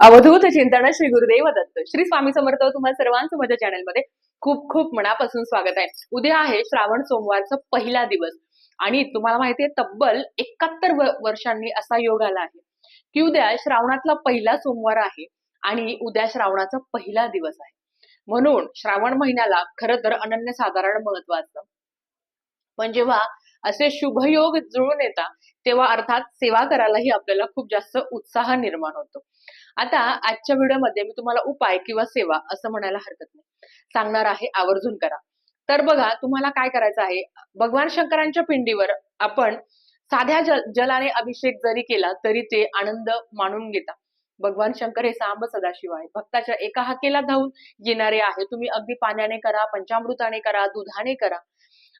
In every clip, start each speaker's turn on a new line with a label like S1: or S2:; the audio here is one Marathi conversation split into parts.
S1: अवधूत चिंतन श्री गुरुदेव दत्त. श्री स्वामी समर्थ तुम्हा सर्वांचं माझ्या चॅनलमध्ये खूप खूप मनापासून स्वागत आहे. उद्या आहे श्रावण सोमवारचा पहिला दिवस. आणि तुम्हाला माहितीये तब्बल एकाहत्तर वर्षांनी असा योग आला आहे की उद्या श्रावणातला पहिला सोमवार आहे आणि उद्या श्रावणाचा पहिला दिवस आहे. म्हणून श्रावण महिन्याला खरं तर अनन्यसाधारण महत्त्व असतं पण जेव्हा असे शुभयोग जुळून येतात तेव्हा अर्थात सेवा करायलाही आपल्याला खूप जास्त उत्साह निर्माण होतो. आता आजच्या व्हिडिओमध्ये मी तुम्हाला उपाय किंवा सेवा असं म्हणायला हरकत नाही. सांगणार आहे आवर्जून करा. तर बघा तुम्हाला काय करायचं आहे? भगवान शंकरांच्या पिंडीवर आपण साध्या जल जलाने अभिषेक जरी केला तरी ते आनंद मानून घेता भगवान शंकर हे सांब सदाशिव आहे भक्ताच्या एका हाकेला धावून येणारे आहे. तुम्ही अगदी पाण्याने करा पंचामृताने करा दुधाने करा.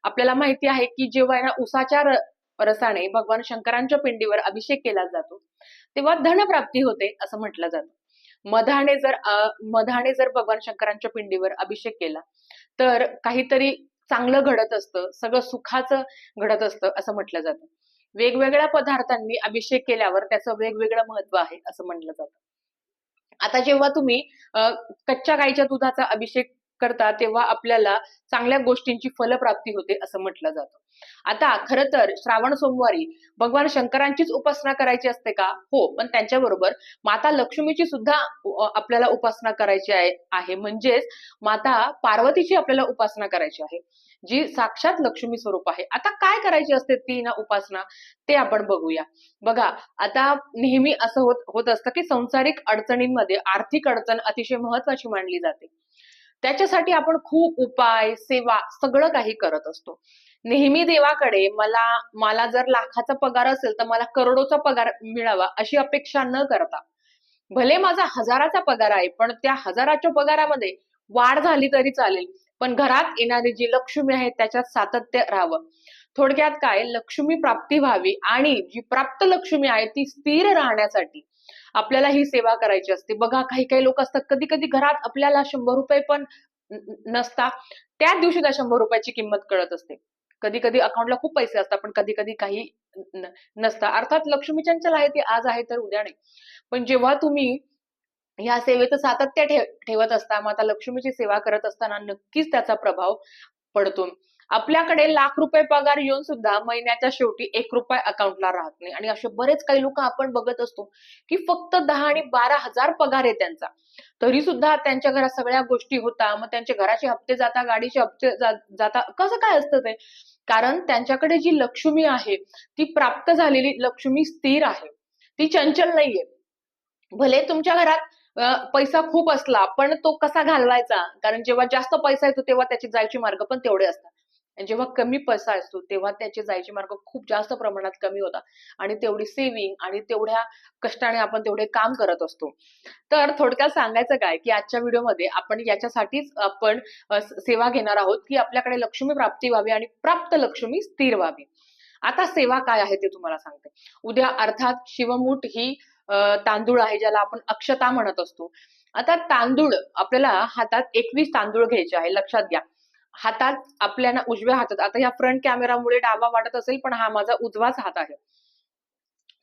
S1: आपल्याला माहिती आहे की जेव्हा या उसाच्या र- रसाने भगवान शंकरांच्या पिंडीवर अभिषेक केला जातो तेव्हा धनप्राप्ती होते असं म्हटलं जातं. मधाने जर मधाने जर भगवान शंकरांच्या पिंडीवर अभिषेक केला तर काहीतरी चांगलं घडत असतं सगळं सुखाचं घडत असतं असं म्हटलं जातं. वेगवेगळ्या पदार्थांनी अभिषेक केल्यावर त्याचं वेगवेगळं महत्त्व आहे असं म्हटलं जातं. आता जेव्हा तुम्ही कच्च्या गाईच्या दुधाचा अभिषेक करता तेव्हा आपल्याला चांगल्या गोष्टींची फलप्राप्ती होते असं म्हटलं जातं. आता खरं तर श्रावण सोमवारी भगवान शंकरांचीच उपासना करायची असते का? हो पण त्यांच्याबरोबर माता लक्ष्मीची सुद्धा आपल्याला उपासना करायची आहे म्हणजेच माता पार्वतीची आपल्याला उपासना करायची आहे जी साक्षात लक्ष्मी स्वरूप आहे. आता काय करायची असते ती ना उपासना ते आपण बघूया. बघा आता नेहमी असं होत होत असतं की संसारिक अडचणींमध्ये आर्थिक अडचण अतिशय महत्वाची मानली जाते. त्याच्यासाठी आपण खूप उपाय सेवा सगळं काही करत असतो. नेहमी देवाकडे मला मला जर लाखाचा पगार असेल तर मला करोडोचा पगार मिळावा अशी अपेक्षा न करता. भले माझा हजाराचा पगार आहे पण त्या हजाराच्या पगारामध्ये वाढ झाली तरी चालेल. पण घरात येणारी जी लक्ष्मी आहे त्याच्यात सातत्य राहावं. थोडक्यात काय? लक्ष्मी प्राप्ती व्हावी आणि जी प्राप्त लक्ष्मी आहे ती स्थिर राहण्यासाठी आपल्याला ही सेवा करायची असते. बघा काही काही लोक असतात कधी कधी घरात आपल्याला शंभर रुपये पण नसता त्याच दिवशी त्या शंभर रुपयाची किंमत कळत असते. कधी कधी अकाउंटला खूप पैसे असतात पण कधी कधी काही नसता. अर्थात लक्ष्मी चंचल आहे ते आज आहे तर उद्या नाही. पण जेव्हा तुम्ही या सेवेचं सातत्य ठेवत असता माता लक्ष्मीची सेवा करत असताना नक्कीच त्याचा प्रभाव पडतो. आपल्याकडे लाख रुपये पगार येऊन सुद्धा महिन्याच्या शेवटी एक रुपये अकाउंटला राहत नाही. आणि असे बरेच काही लोक आपण बघत असतो की फक्त दहा आणि बारा हजार पगार आहे त्यांचा. तरी सुद्धा त्यांच्या घरात सगळ्या गोष्टी होता. मग त्यांच्या घराचे हप्ते जाता गाडीचे हप्ते जाता. कसं काय असतं ते? कारण त्यांच्याकडे जी लक्ष्मी आहे ती प्राप्त झालेली लक्ष्मी स्थिर आहे. ती चंचल नाहीये. भले तुमच्या घरात पैसा खूप असला पण तो कसा घालवायचा? कारण जेव्हा जास्त पैसा येतो तेव्हा त्याचे जायचे मार्ग पण तेवढे असतात. आणि जेव्हा कमी पैसा असतो तेव्हा त्याचे जायचे मार्ग खूप जास्त प्रमाणात कमी होतात. आणि तेवढी सेव्हिंग आणि तेवढ्या कष्टाने आपण तेवढे काम करत असतो. तर थोडक्यात सांगायचं काय की आजच्या व्हिडिओमध्ये आपण याच्यासाठीच आपण सेवा घेणार आहोत की आपल्याकडे लक्ष्मी प्राप्ती व्हावी आणि प्राप्त लक्ष्मी स्थिर व्हावी. आता सेवा काय आहे ते तुम्हाला सांगते. उद्या अर्थात शिवमूठ ही तांदूळ आहे ज्याला आपण अक्षता म्हणत असतो. आता तांदूळ आपल्याला हातात एकवीस तांदूळ घ्यायचे आहे लक्षात घ्या. हातात आपल्याला उजव्या हातात. आता ह्या फ्रंट कॅमेरामुळे डावा वाटत असेल पण हा माझा उजवाच हात आहे.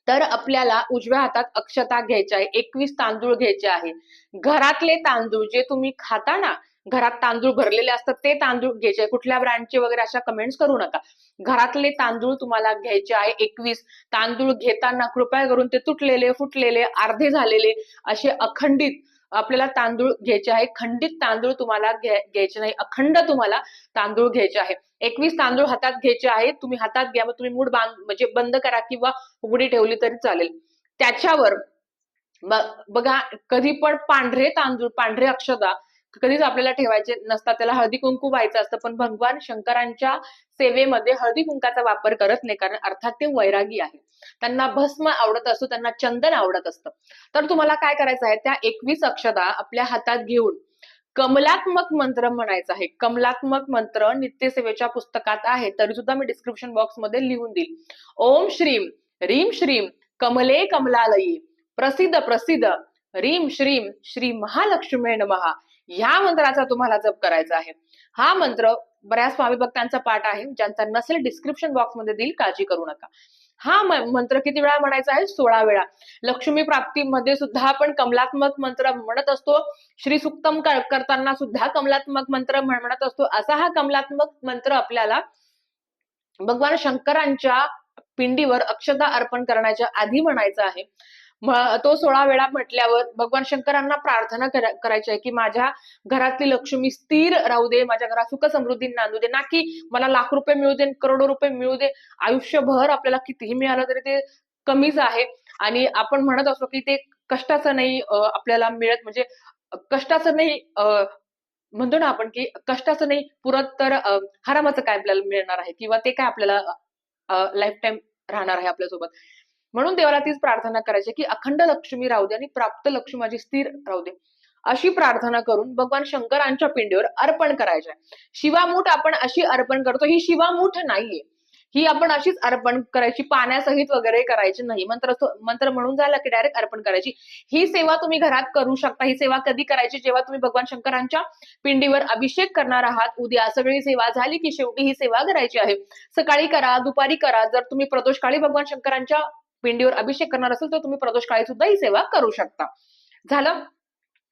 S1: तर आपल्याला उजव्या हातात अक्षता घ्यायच्या आहे एकवीस तांदूळ घ्यायचे आहे. घरातले तांदूळ जे तुम्ही खाता ना घरात तांदूळ भरलेले असतात ते तांदूळ घ्यायचे आहे. कुठल्या ब्रँडचे वगैरे अशा कमेंट्स करू नका. घरातले तांदूळ तुम्हाला घ्यायचे आहे एकवीस. तांदूळ घेताना कृपया करून ते तुटलेले फुटलेले अर्धे झालेले असे अखंडित आपल्याला तांदूळ घ्यायचे आहे. खंडित तांदूळ तुम्हाला घ्यायचे नाही. अखंड तुम्हाला तांदूळ घ्यायचे आहे. एकवीस तांदूळ हातात घ्यायचे आहे. तुम्ही हातात घ्या मग तुम्ही मूड बांध म्हणजे बंद करा किंवा उघडी ठेवली तरी चालेल. त्याच्यावर बघा कधी पण पांढरे तांदूळ पांढरे अक्षदा कधीच आपल्याला ठेवायचे नसतात. त्याला हळदी कुंकू व्हायचं असतं पण भगवान शंकरांच्या सेवेमध्ये हळदी कुंकाचा वापर करत नाही. कारण अर्थात ते वैरागी आहे. त्यांना भस्म आवडत असतो त्यांना चंदन आवडत असतं. तर तुम्हाला काय करायचं आहे त्या एकवीस अक्षता आपल्या हातात घेऊन कमलात्मक मंत्र म्हणायचा आहे. कमलात्मक मंत्र नित्यसेवेच्या पुस्तकात आहे तरी सुद्धा मी डिस्क्रिप्शन बॉक्समध्ये लिहून देईल. ओम श्रीम रीम श्रीम कमले कमलालयी प्रसिद्ध प्रसिद्ध रीम श्रीम श्री महालक्ष्मी नमहा ह्या मंत्राचा तुम्हाला जप करायचा आहे. हा मंत्र बऱ्याच स्वामी भक्तांचा पाठ आहे ज्यांचा नसेल डिस्क्रिप्शन बॉक्समध्ये देईल काळजी करू नका. हा मंत्र किती वेळा म्हणायचा आहे? सोळा वेळा. लक्ष्मी प्राप्तीमध्ये सुद्धा आपण कमलात्मक मंत्र म्हणत असतो. श्री सुक्तम करताना सुद्धा कमलात्मक मंत्र म्हणत असतो. असा हा कमलात्मक मंत्र आपल्याला भगवान शंकरांच्या पिंडीवर अक्षता अर्पण करण्याच्या आधी म्हणायचा आहे. तो सोळा वेळा म्हटल्यावर भगवान शंकरांना प्रार्थना करायची आहे की माझ्या घरातली लक्ष्मी स्थिर राहू दे माझ्या घरात सुख समृद्धी नांदू दे. ना की मला लाख रुपये मिळू दे करोडो रुपये मिळू दे आयुष्यभर आपल्याला कितीही मिळालं तरी ते कमीच आहे. आणि आपण म्हणत असतो की ते कष्टाचं नाही आपल्याला मिळत म्हणजे कष्टाचं नाही अं, म्हणतो ना आपण की कष्टाचं नाही पुरत तर हरामाचं काय आपल्याला मिळणार आहे? किंवा ते काय आपल्याला लाईफ टाईम राहणार आहे आपल्यासोबत? म्हणून देवाला तीच प्रार्थना करायची की अखंड लक्ष्मी राहू दे आणि प्राप्त लक्ष्मी माझी स्थिर राहू दे. अशी प्रार्थना करून भगवान शंकरांच्या पिंडीवर अर्पण करायचे शिवामूठ आपण अशी अर्पण करतो ही शिवामूठ नाहीये. ही आपण अशीच अर्पण करायची पाण्यासहित वगैरे करायची नाही. मंत्र मंत्र म्हणून झालं की डायरेक्ट अर्पण करायची. ही सेवा तुम्ही घरात करू शकता. ही सेवा कधी करायची? जेव्हा तुम्ही भगवान शंकरांच्या पिंडीवर अभिषेक करणार आहात उद्या सगळी सेवा झाली की शेवटी ही सेवा करायची आहे. सकाळी करा दुपारी करा. जर तुम्ही प्रदोषकाळी भगवान शंकरांच्या पिंडीवर अभिषेक करणार असेल तर तुम्ही प्रदोषकाळी सुद्धा ही सेवा करू शकता. झालं.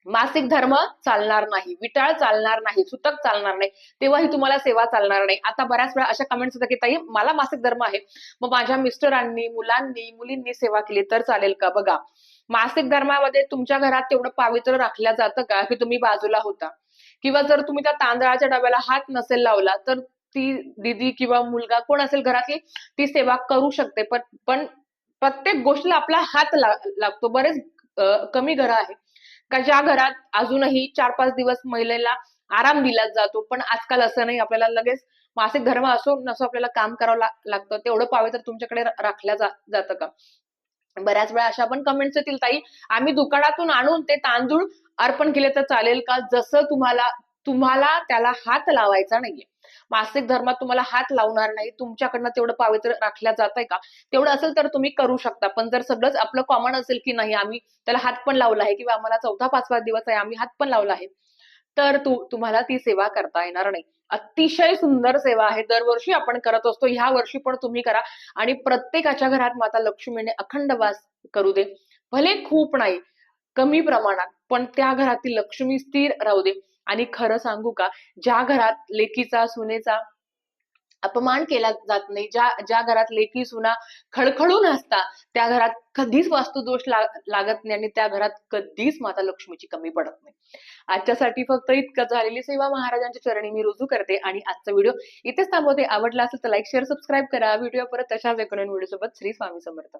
S1: मासिक धर्म चालणार नाही विटाळ चालणार नाही सुतक चालणार नाही तेव्हा ही तुम्हाला सेवा चालणार नाही. आता बऱ्याच वेळा अशा कमेंट्स येतात की ताई मला मासिक धर्म आहे. मग माझ्या मिस्टरांनी मुलांनी मुलींनी सेवा केली तर चालेल का? बघा मासिक धर्मामध्ये तुमच्या घरात तेवढं पावित्र राखलं जातं का? की तुम्ही बाजूला होता. किंवा जर तुम्ही त्या तांदळाच्या डब्याला हात नसेल लावला तर ती दिदी किंवा मुलगा कोण असेल घरातली ती सेवा करू शकते. पण पण प्रत्येक गोष्टीला आपला हात लागतो. बरेच कमी घरं आहे का ज्या घरात अजूनही चार पाच दिवस महिलेला आराम दिला जातो पण आजकाल असं नाही. आपल्याला लगेच मासिक धर्म असो नसो आपल्याला काम करावं लागतं. तेवढं पावित्र तुमच्याकडे राखल्या जातं का? बऱ्याच वेळा अशा पण कमेंट्स येतील ताई आम्ही दुकानातून आणून ते तांदूळ अर्पण केले तर चालेल का? जसं तुम्हाला तुम्हाला त्याला हात लावायचा नाहीये. मासिक धर्मात तुम्हाला हात लावणार नाही तुमच्याकडनं तेवढं पावित्र्य राखल्या जात आहे का? तेवढं असेल तर तुम्ही करू शकता पण जर सगळंच आपलं कॉमन असेल की नाही आम्ही त्याला हात पण लावला आहे किंवा आम्हाला चौथा पाचवा दिवस आहे आम्ही हात पण लावला आहे तर तू तुम्हाला ती सेवा करता येणार नाही. अतिशय सुंदर सेवा आहे. दरवर्षी आपण करत असतो ह्या वर्षी पण तुम्ही करा. आणि प्रत्येकाच्या घरात माता लक्ष्मीने अखंड वास करू दे. भले खूप नाही कमी प्रमाणात पण त्या घरातील लक्ष्मी स्थिर राहू दे. आणि खरं सांगू का ज्या घरात लेकीचा सुनेचा अपमान केला जात नाही ज्या ज्या घरात लेकी सुना खळखळून असता त्या घरात कधीच वास्तुदोष लागत नाही आणि त्या घरात कधीच माता लक्ष्मीची कमी पडत नाही. आजच्यासाठी फक्त इतकं झालेली सेवा महाराजांच्या चरणी मी रुजू करते आणि आजचा व्हिडिओ इथेच थांबवते. आवडला असेल तर लाईक शेअर सबस्क्राईब करा. व्हिडिओ परत तशाच एकोण व्हिडिओ सोबत श्री स्वामी समर्थ.